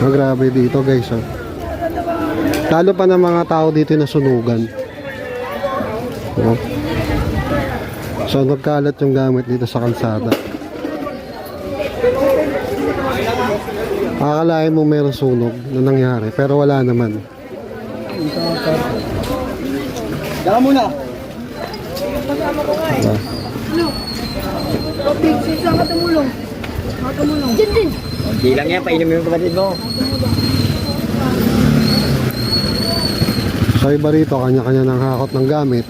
Oh, grabe dito guys. Oh. Lalo pa ng mga tao dito na sunugan. Oh. So nagkalat yung gamit dito sa kalsada. Akalain mo meron sunog na nangyari pero wala naman. Daka muna. Diba? Saan ka tumulong? Saan ka tumulong? Diyan din. Hindi lang yan, painom yung kapatid mo. So iba rito, kanya-kanya ng hakot ng gamit.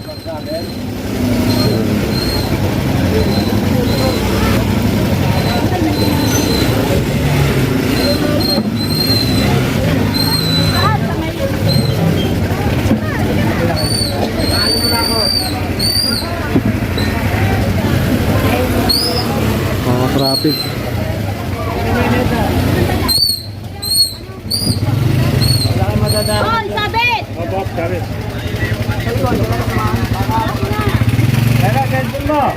Mga traffic. Mo.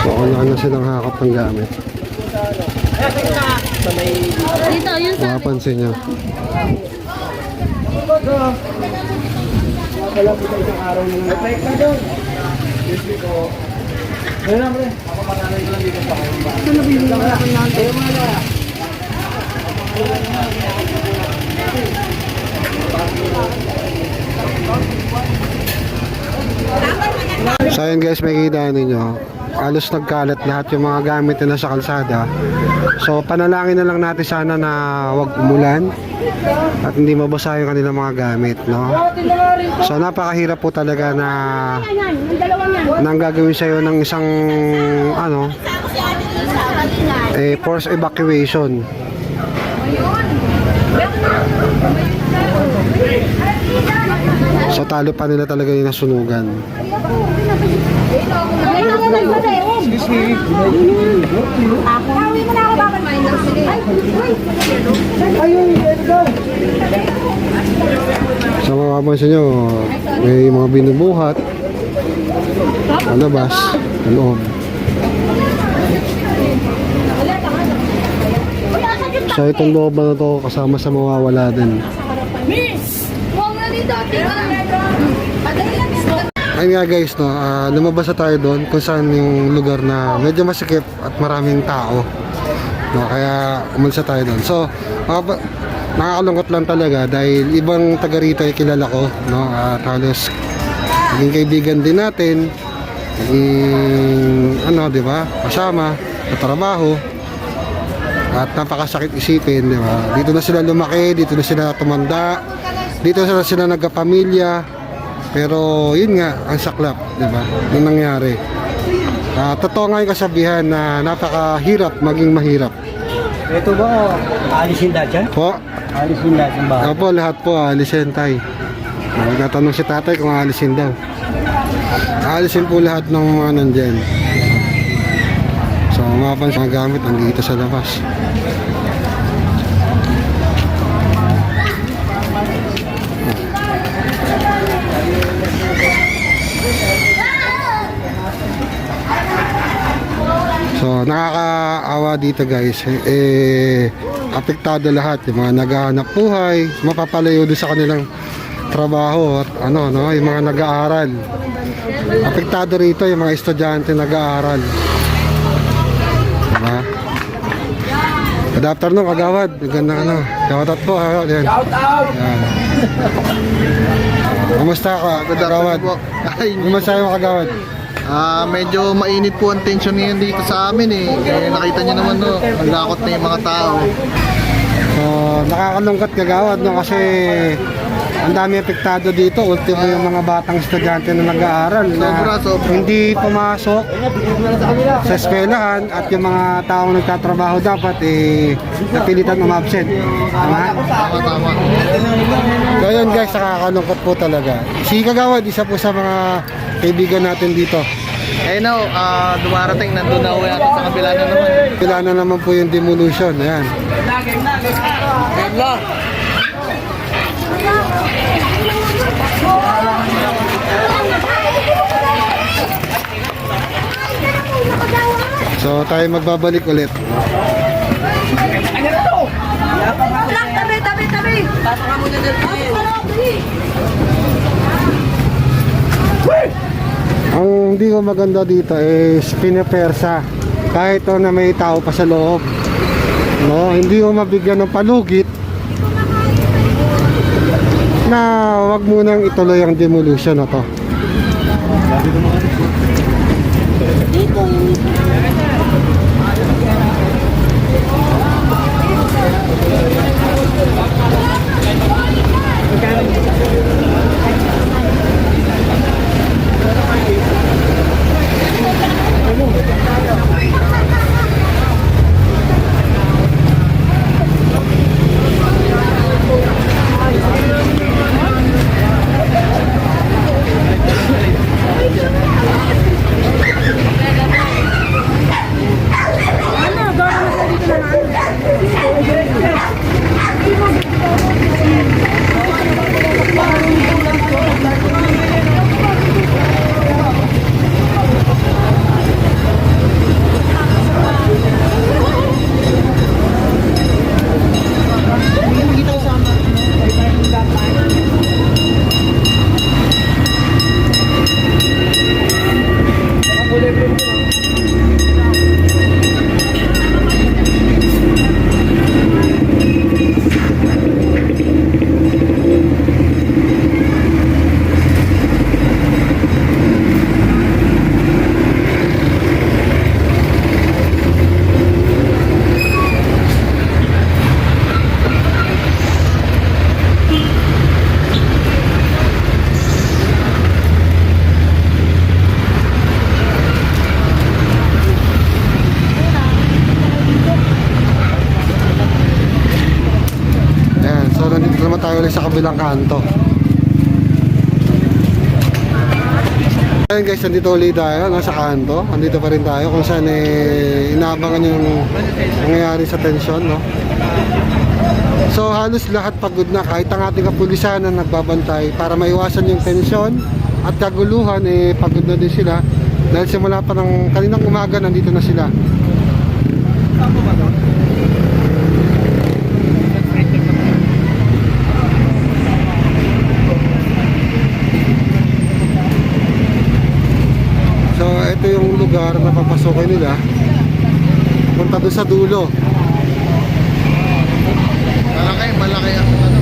So kanya-kanya silang hakot ng gamit. Dito, yun sa... Mapapansin nyo. Wala po sa isang araw na lang. Effect na doon. Usually ko. Ayun lang, pre. Ako mananay ko lang dito sa kayo ba? Ito na. Ayun mga na. Ayun guys, makikita ninyo. Halos nagkalat lahat yung mga gamit nila sa kalsada. So panalangin na lang natin sana na wag umulan at hindi mabasa yung kanilang mga gamit, no? So napakahirap po talaga na nang gagawin sa'yo ng isang ano, eh, force evacuation. Talo pa nila talaga yung nasunugan. Sa mga kapansin nyo, may mga binubuhat sa labas, sa loob. So itong loob na to kasama sa mawawala din. Miss! Dito. Ayun nga guys, no, ah, lumabas na tayo doon kung saan yung lugar na medyo masikip at maraming tao. No, kaya umalis tayo doon. So, makapa- nakakalungkot lang talaga dahil ibang taga rito ay kilala ko. No, at halos naging kaibigan din natin. Naging, ano, di ba, kasama, sa trabaho. At napakasakit isipin, di ba? Dito na sila lumaki, dito na sila tumanda, dito na sila nagkapamilya. Pero yun nga, ang saklap, di ba? Yung nangyari. Ah, totoo nga yung kasabihan na napakahirap maging mahirap. Ito ba, oh, alisin lahat yan? Po, Alisin yung bahay. opo, lahat po alisin tay. Nagtatanong si tatay kung alisin daw. Alisin po lahat ng mga nandyan. So, mapapansin mga gamit nandito sa labas. So, nakakaawa dito guys. Eh, apektado lahat. Yung mga naghahanap buhay, mapapalayo din sa kanilang trabaho at ano, no, yung mga nag-aaral. Apektado rito yung mga estudyante nag-aaral. Diba? Good afternoon, kagawad. Magandang ano. Kawatat po. Ha? Yan. Shout out! Yan. Kumusta ka, kagawad? Kumusta yung kagawad? Ah, medyo mainit po ang tension ngayon dito sa amin eh. eh nakita niyo naman no, naglakot na yung mga tao. So, nakakalungkot kagawad no kasi ang dami apektado dito. Ultimo yung mga batang estudyante na nag-aaral na hindi pumasok sa eskwelahan at yung mga taong nagtatrabaho dapat eh napilitan umabsent. Tama? Tama, tama. So yun guys, nakakalungkot po talaga. Si Kagawad, isa po sa mga kaibigan natin dito. I know, uh, dumarating, nandun na uwi ako sa kabila na naman. Kabila na naman po yung demolition, ayan. Good luck! So tayo magbabalik ulit. Ano to? Tabi, tabi, tabi! Pasok ka muna dito. Hindi ko maganda dito is pinapersa. Kahit to na may tao pa sa loob. No, hindi ko mabigyan ng palugit na wag munang ituloy ang demolition na to. Ayan, so nandito naman tayo ulit sa kabilang kanto. Ayan guys, nandito ulit tayo no, sa kanto. Nandito pa rin tayo kung saan eh, inaabangan yung nangyayari sa tensyon. No? So halos lahat pagod na kahit ang ating kapulisan na nagbabantay para maiwasan yung tensyon at kaguluhan eh pagod na din sila dahil simula pa ng kaninang umaga nandito na sila. lugar na papasokin nila. Punta doon sa dulo. Malaki malaki ang ano.